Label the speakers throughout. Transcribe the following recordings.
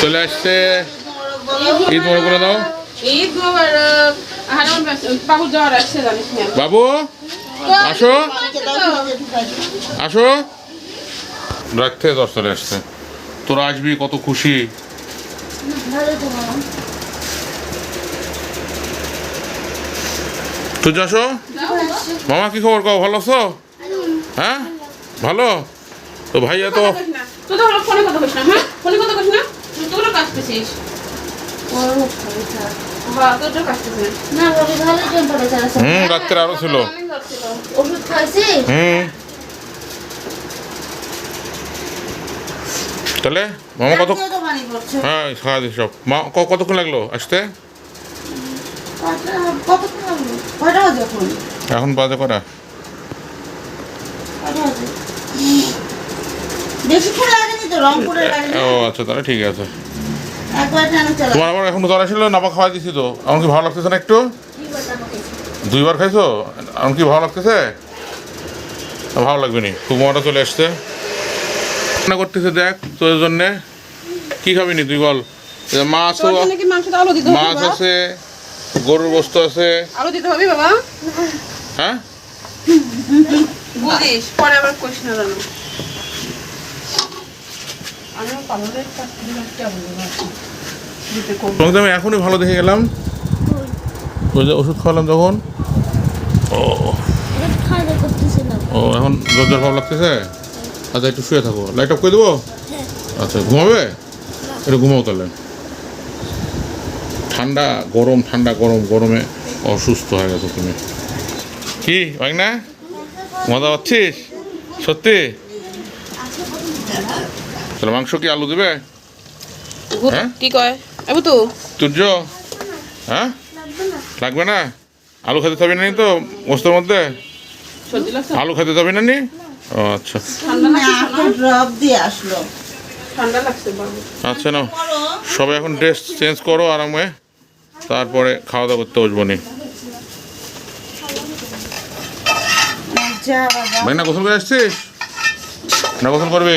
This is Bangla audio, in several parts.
Speaker 1: চলে আসছে ঈদ মনে করে দাও।
Speaker 2: ঈদ মোবারক। বাবু জ্বর আসছে জানিস
Speaker 1: বাবু আসো। আসো। রাখতে দশ চলে আসছে। তোরা আসবি কত খুশি। তুই আসো মামা কি খবর কও ভালো আছো? হ্যাঁ? ভালো? তো ভাইয়া তো
Speaker 2: তো ফোনে কথা কইস না হ্যাঁ? ফোনে কথা কইস না?
Speaker 3: আছে
Speaker 1: হুম রাত্রে আরও ছিল।
Speaker 3: ওষুধ খাইছি?
Speaker 1: হুম। তাহলে মামা কত হ্যাঁ খাওয়া দিস সব। মা ক- কতক্ষণ লাগল আসতে?
Speaker 3: এখন?
Speaker 1: বাজে করা ও আচ্ছা তাহলে ঠিক আছে। তোমার আবার এখন জ্বর আসলে? নাপা খাওয়া দিছি তো। এখন কি ভালো লাগতেছে না একটু? দুইবার খাইছো? এখন কি ভালো লাগতেছে? ভালো লাগবে নি। খুব মজা চলে আসছে। রান্না করতেছে দেখ তোর জন্যে। কি খাবি নি তুই বল? মাছ মাছ আছে গরুর বস্তু আছে।
Speaker 2: আলু দিতে হবে বাবা?
Speaker 1: হ্যাঁ?
Speaker 2: বুঝিস পরে আবার কইস না জানো আমি পালনের কাছ থেকে কেমন দিতে কম
Speaker 1: তোমাকে আমি এখনই ভালো দেখে গেলাম। ওই যে ওষুধ খাওয়ালাম তখন ও। ও এখন জ্বর জ্বর ভাব লাগতেছে? আচ্ছা একটু শুয়ে থাকো। লাইট অফ করে দেবো? আচ্ছা ঘুমাবে? একটু ঘুমাও তাহলে। ঠান্ডা গরম ঠান্ডা গরম গরমে অসুস্থ হয়ে গেছো তুমি। কি ভাই না মজা পাচ্ছিস সত্যি? তাহলে মাংস কি আলু দেবে? হ্যাঁ?
Speaker 2: কি কয়? এবু তো
Speaker 1: তুর্য? হ্যাঁ? লাগবে না? আলু খেতে যাবি না নি তো গোস্তের মধ্যে? আলু খেতে যাবি না নি? ও আচ্ছা।
Speaker 2: ঠান্ডা লাগছে
Speaker 3: ড্রপ দিয়ে আসলো।
Speaker 2: ঠান্ডা লাগছে বাবু
Speaker 1: আচ্ছা না সবাই এখন ড্রেস চেঞ্জ করো আরামে। তারপরে খাওয়া দাওয়া করতে বসবো নি। ভাই না গোসল করে আসছিস? না গোসল করবি?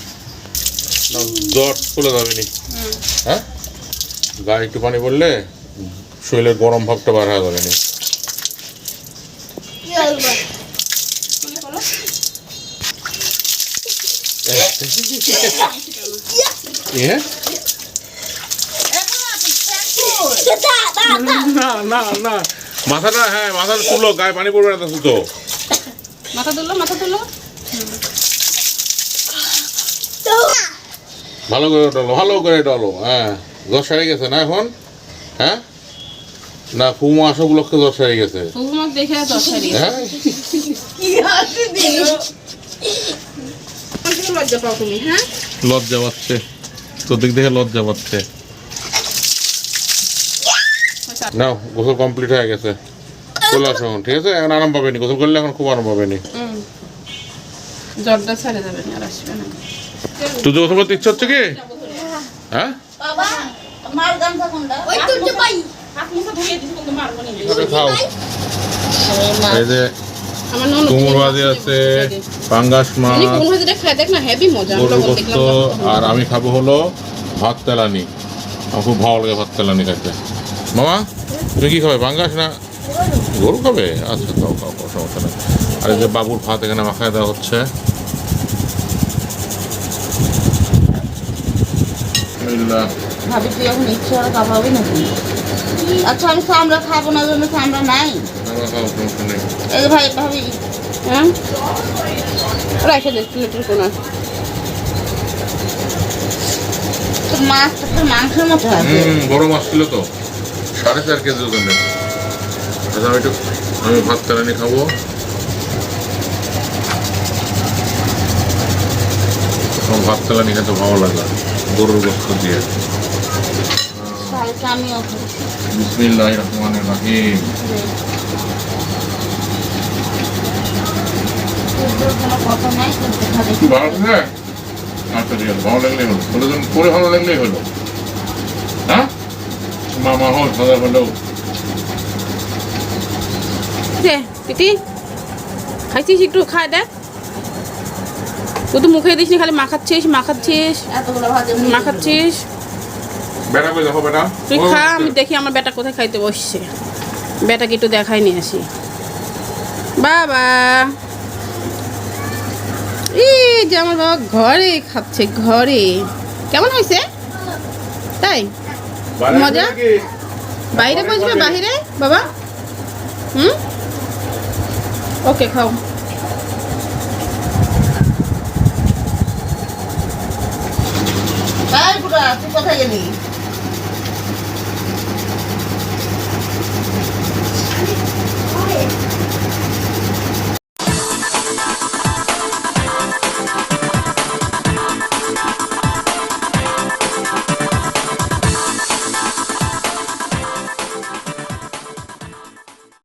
Speaker 1: জ্বর চলে যাবে নি হ্যাঁ? গায়ে একটু পানি পড়লে শরীরের গরম ভাবটা বার হয়ে যাবে নি হ্যাঁ না না না মাথাটা হ্যাঁ মাথাটা তুলো গায়ে পানি পড়বে না তো তো
Speaker 2: মাথা তুললো মাথা তুললো।
Speaker 1: ভালো করে ডলো ভালো করে ডলো হ্যাঁ। জ্বর সেরে গেছে না এখন? হ্যাঁ? না ফুমো আসা উপলক্ষে জ্বর সেরে গেছে।
Speaker 2: হুকুমক দেখে দশারি
Speaker 1: হ্যাঁ?
Speaker 2: লজ্জা হ্যাঁ?
Speaker 1: লজ্জা পাচ্ছে। তোর দিক দেখে লজ্জা পাচ্ছে। নাও গোসল কমপ্লিট হয়ে গেছে। চলে আসো এখন, ঠিক আছে? এখন আরাম পাবেনি গোসল করলে এখন খুব আরাম পাবেনি।
Speaker 2: জ্বরটা ছেড়ে যাবে আর আসবে না।
Speaker 1: তুই করতে ইচ্ছা হচ্ছে কি? হ্যাঁ? এই যে কুমড়ো ভাজি আছে পাঙ্গাস মাছ গরুর গোস্ত আর আমি খাব হলো ভাত তেলানি। আমার খুব ভালো লাগে ভাত তেলানি খাইতে। মামা তুমি কি খাবে বাঙ্গাস না গরু খাবে? আচ্ছা খাও খাও খাও সমস্যা নেই। আর এই যে বাবুর ভাত এখানে মাখায় দেওয়া হচ্ছে। বিসমিল্লাহ।
Speaker 3: ভাবি তুই এখন ইচ্ছে আর খাবাবি নাকি? আচ্ছা আমি খাব না জন্য সামরা নাই। এই ভাই ভাবি
Speaker 2: হ্যাঁ? রাখে দে প্লেটের কোনা
Speaker 3: মাছ তো মাংসের মতো আছে?
Speaker 1: বড় মাছ ছিল তো। সাড়ে চার কেজি ওজনের আচ্ছা আমি একটু আমি ভাত তেলানি খাব। আমার ভাত তেলানি খেতে ভালো লাগে গরুর গোস্ত দিয়ে। রহিম। আচ্ছা ঠিক আছে ভালো লাগলেই হলো। করে দিন করে ভালো লাগলেই হলো। হ্যাঁ? মামা হলো।
Speaker 2: তিতি খাইছিস একটু খাই দেখ। তো মুখে দিস খালি মাখাচ্ছিস মাখাচ্ছিস মাখাচ্ছিস। তুই খা আমি দেখি আমার বেটা কোথায় খাইতে বসছে। বেটাকে একটু দেখাই নিয়ে আসি। বাবা। এই যে আমার বাবা ঘরে খাচ্ছে ঘরে। কেমন হয়েছে? তাই?
Speaker 1: বাইরে
Speaker 2: মজা? বাইরে বসবে বাহিরে বাবা? হুম? ওকে খাও
Speaker 3: তাই বুড়া তুই কোথায় গেলি?